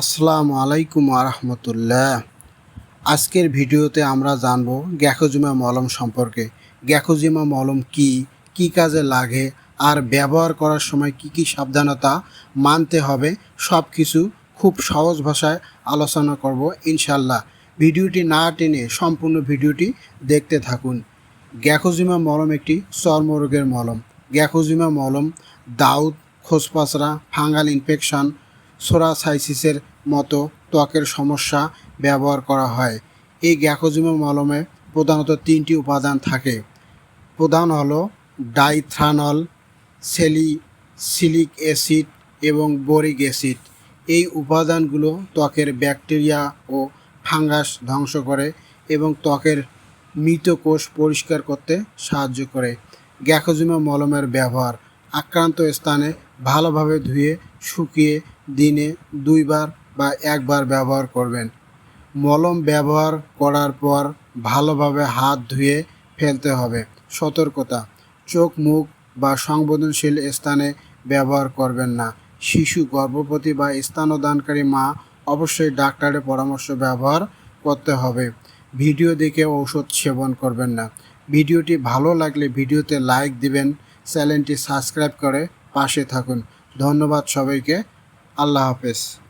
আসসালামু আলাইকুম আরহামতুল্লাহ আজকের ভিডিওতে আমরা জানব গ্যাকোজিমা মলম সম্পর্কে। গ্যাকোজিমা মলম কি কি কাজে লাগে, আর ব্যবহার করার সময় কি কি সাবধানতা মানতে হবে সব কিছু খুব সহজ ভাষায় আলোচনা করব ইনশাল্লাহ ভিডিওটি না টেনে সম্পূর্ণ ভিডিওটি দেখতে থাকুন। গ্যাকোজিমা মলম একটি চর্মরোগের মলম। গ্যাকোজিমা মলম দাউদ খোসপাসরা ফাঙ্গাল ইনফেকশন, সোরাসাইসিসের মতো ত্বকের সমস্যা ব্যবহার করা হয়। এই গ্যাকোজিমা মলমে প্রধানত তিনটি উপাদান থাকে। প্রধান হলো ডাইথ্রানল সেলিসিলিক অ্যাসিড এবং বোরিক অ্যাসিড। এই উপাদানগুলো ত্বকের ব্যাকটেরিয়া ও ফাঙ্গাস ধ্বংস করে এবং ত্বকের মৃত কোষ পরিষ্কার করতে সাহায্য করে। গ্যাকোজিমা মলমের ব্যবহার। আক্রান্ত স্থানে ভালোভাবে ধুয়ে, শুকিয়ে দিনে দুইবার বা একবার ব্যবহার করবেন। মলম ব্যবহার করার পর ভালোভাবে হাত ধুয়ে ফেলতে হবে। সতর্কতা, চোখ, মুখ বা সংবেদনশীল স্থানে ব্যবহার করবেন না। শিশু, গর্ভবতী বা স্থানদানকারী মা অবশ্যই ডাক্তারের পরামর্শ ব্যবহার করতে হবে। ভিডিও দেখে ঔষধ সেবন করবেন না। ভিডিওটি ভালো লাগলে ভিডিওতে লাইক দিবেন, চ্যানেলটি সাবস্ক্রাইব করে পাশে থাকুন। ধন্যবাদ সবাইকে। আল্লাহ হাফেজ।